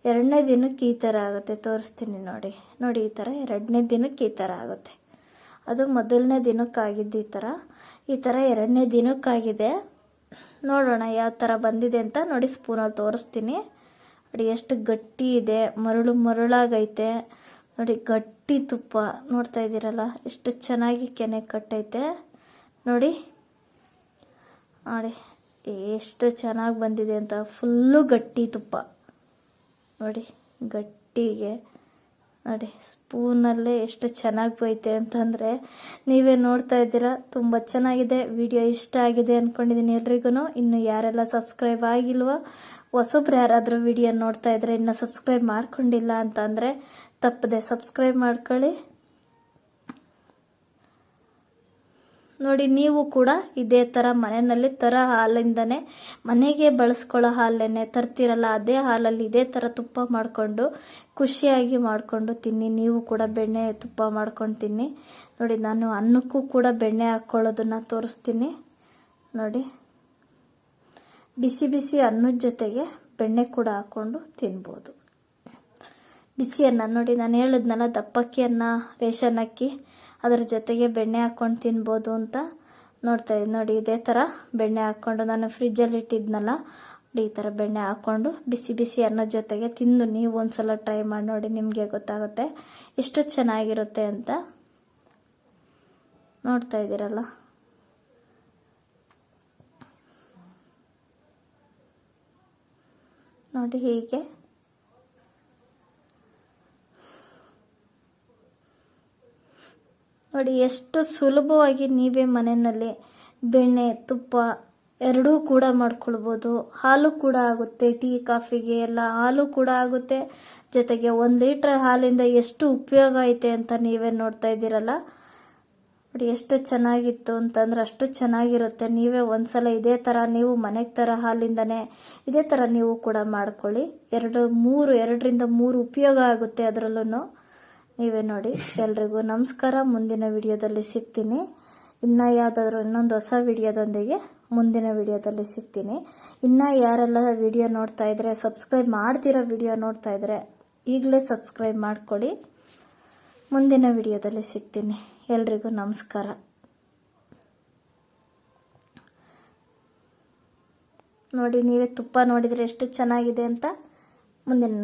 ಎರಡನೇ ದಿನಕ್ಕೆ ಈ ಥರ ಆಗುತ್ತೆ. ತೋರಿಸ್ತೀನಿ ನೋಡಿ. ನೋಡಿ, ಈ ಥರ ಎರಡನೇ ದಿನಕ್ಕೆ ಈ ಥರ ಆಗುತ್ತೆ. ಅದು ಮೊದಲನೇ ದಿನಕ್ಕಾಗಿದ್ದು ಈ ಥರ ಈ ಥರ ಎರಡನೇ ದಿನಕ್ಕಾಗಿದೆ. ನೋಡೋಣ ಯಾವ ಥರ ಬಂದಿದೆ ಅಂತ ನೋಡಿ ಸ್ಪೂನಲ್ಲಿ ತೋರಿಸ್ತೀನಿ. ನೋಡಿ ಎಷ್ಟು ಗಟ್ಟಿ ಇದೆ. ಮರಳು ಮರಳಾಗೈತೆ. ನೋಡಿ ಗಟ್ಟಿ ತುಪ್ಪ ನೋಡ್ತಾ ಇದ್ದೀರಲ್ಲ, ಎಷ್ಟು ಚೆನ್ನಾಗಿ ಕೆನೆ ಕಟ್ಟೈತೆ. ನೋಡಿ ನೋಡಿ ಎಷ್ಟು ಚೆನ್ನಾಗಿ ಬಂದಿದೆ ಅಂತ. ಫುಲ್ಲು ಗಟ್ಟಿ ತುಪ್ಪ. ನೋಡಿ ಗಟ್ಟಿಗೆ. ನೋಡಿ, ಸ್ಪೂನಲ್ಲೇ ಎಷ್ಟು ಚೆನ್ನಾಗಿ ಬೈತೆ ಅಂತಂದರೆ ನೀವೇ ನೋಡ್ತಾ ಇದ್ದೀರಾ. ತುಂಬ ಚೆನ್ನಾಗಿದೆ. ವಿಡಿಯೋ ಇಷ್ಟ ಆಗಿದೆ ಅಂದ್ಕೊಂಡಿದ್ದೀನಿ ಎಲ್ರಿಗೂ ಇನ್ನು ಯಾರೆಲ್ಲ ಸಬ್ಸ್ಕ್ರೈಬ್ ಆಗಿಲ್ವೋ, ಹೊಸೊಬ್ರು ಯಾರಾದರೂ ವಿಡಿಯೋ ನೋಡ್ತಾ ಇದ್ರೆ ಇನ್ನು ಸಬ್ಸ್ಕ್ರೈಬ್ ಮಾಡ್ಕೊಂಡಿಲ್ಲ ಅಂತಂದರೆ ತಪ್ಪದೆ ಸಬ್ಸ್ಕ್ರೈಬ್ ಮಾಡ್ಕೊಳ್ಳಿ. ನೋಡಿ, ನೀವು ಕೂಡ ಇದೇ ಥರ ಮನೆಯಲ್ಲಿ ತರ ಹಾಲಿಂದನೇ ಮನೆಗೆ ಬಳಸ್ಕೊಳ್ಳೋ ಹಾಲನ್ನೇ ತರ್ತಿರಲ್ಲ, ಅದೇ ಹಾಲಲ್ಲಿ ಇದೇ ಥರ ತುಪ್ಪ ಮಾಡಿಕೊಂಡು ಖುಷಿಯಾಗಿ ಮಾಡಿಕೊಂಡು ತಿನ್ನಿ. ನೀವು ಕೂಡ ಬೆಣ್ಣೆ ತುಪ್ಪ ಮಾಡ್ಕೊಂಡು ತಿನ್ನಿ. ನೋಡಿ, ನಾನು ಅನ್ನಕ್ಕೂ ಕೂಡ ಬೆಣ್ಣೆ ಹಾಕ್ಕೊಳ್ಳೋದನ್ನು ತೋರಿಸ್ತೀನಿ. ನೋಡಿ. ಬಿಸಿ ಬಿಸಿ ಅನ್ನದ ಜೊತೆಗೆ ಬೆಣ್ಣೆ ಕೂಡ ಹಾಕ್ಕೊಂಡು ತಿನ್ಬೋದು. ಬಿಸಿ ಅನ್ನ ನೋಡಿ, ನಾನು ಹೇಳಿದ್ನಲ್ಲ ದಪ್ಪಕ್ಕಿ ಅನ್ನ ರೇಷನ್ ಅಕ್ಕಿ, ಅದರ ಜೊತೆಗೆ ಬೆಣ್ಣೆ ಹಾಕ್ಕೊಂಡು ತಿನ್ಬೋದು ಅಂತ ನೋಡ್ತಾ ಇದ್ದೀನಿ ನೋಡಿ, ಇದೇ ಥರ ಬೆಣ್ಣೆ ಹಾಕ್ಕೊಂಡು ನಾನು ಫ್ರಿಜ್ಜಲ್ಲಿ ಇಟ್ಟಿದ್ನಲ್ಲ ಈ ಥರ ಬೆಣ್ಣೆ ಹಾಕ್ಕೊಂಡು ಬಿಸಿ ಬಿಸಿ ಅನ್ನ ಜೊತೆಗೆ ತಿಂದು ನೀವು ಒಂದ್ಸಲ ಟ್ರೈ ಮಾಡಿ ನೋಡಿ ನಿಮಗೆ ಗೊತ್ತಾಗುತ್ತೆ ಎಷ್ಟು ಚೆನ್ನಾಗಿರುತ್ತೆ ಅಂತ. ನೋಡ್ತಾ ಇದ್ದೀರಲ್ಲ? ನೋಡಿ ಹೀಗೆ. ನೋಡಿ ಎಷ್ಟು ಸುಲಭವಾಗಿ ನೀವೇ ಮನೆಯಲ್ಲಿ ಬೆಣ್ಣೆ, ತುಪ್ಪ ಎರಡೂ ಕೂಡ ಮಾಡ್ಕೊಳ್ಬೋದು. ಹಾಲು ಕೂಡ ಆಗುತ್ತೆ, ಟೀ, ಕಾಫಿಗೆ ಎಲ್ಲ ಹಾಲು ಕೂಡ ಆಗುತ್ತೆ. ಜೊತೆಗೆ ಒಂದು ಲೀಟ್ರ್ ಹಾಲಿಂದ ಎಷ್ಟು ಉಪಯೋಗ ಐತೆ ಅಂತ ನೀವೇ ನೋಡ್ತಾ ಇದ್ದೀರಲ್ಲ? ನೋಡಿ, ಎಷ್ಟು ಚೆನ್ನಾಗಿತ್ತು ಅಂತಂದ್ರೆ ಅಷ್ಟು ಚೆನ್ನಾಗಿರುತ್ತೆ. ನೀವೇ ಒಂದ್ಸಲ ಇದೇ ಥರ ನೀವು ಮನೆಗೆ ಥರ ಹಾಲಿಂದನೇ ಇದೇ ಥರ ನೀವು ಕೂಡ ಮಾಡ್ಕೊಳ್ಳಿ. ಎರಡು, ಮೂರು, ಎರಡರಿಂದ ಮೂರು ಉಪಯೋಗ ಆಗುತ್ತೆ ಅದರಲ್ಲೂ ನೀವೇ ನೋಡಿ. ಎಲ್ರಿಗೂ ನಮಸ್ಕಾರ. ಮುಂದಿನ ವಿಡಿಯೋದಲ್ಲಿ ಸಿಗ್ತೀನಿ. ಇನ್ನು ಯಾವುದಾದ್ರೂ ಇನ್ನೊಂದು ಹೊಸ ವಿಡಿಯೋದೊಂದಿಗೆ ಮುಂದಿನ ವಿಡಿಯೋದಲ್ಲಿ ಸಿಗ್ತೀನಿ. ಇನ್ನು ಯಾರೆಲ್ಲ ವಿಡಿಯೋ ನೋಡ್ತಾ ಇದ್ರೆ ಸಬ್ಸ್ಕ್ರೈಬ್ ಮಾಡ್ತಿರೋ ವಿಡಿಯೋ ನೋಡ್ತಾ ಇದ್ರೆ ಈಗಲೇ ಸಬ್ಸ್ಕ್ರೈಬ್ ಮಾಡ್ಕೊಳ್ಳಿ ಮುಂದಿನ ವಿಡಿಯೋದಲ್ಲಿ ಸಿಗ್ತೀನಿ. ಎಲ್ರಿಗೂ ನಮಸ್ಕಾರ. ನೋಡಿ ನೀವೇ ತುಪ್ಪ ನೋಡಿದರೆ ಎಷ್ಟು ಚೆನ್ನಾಗಿದೆ ಅಂತ ಮುಂದಿನ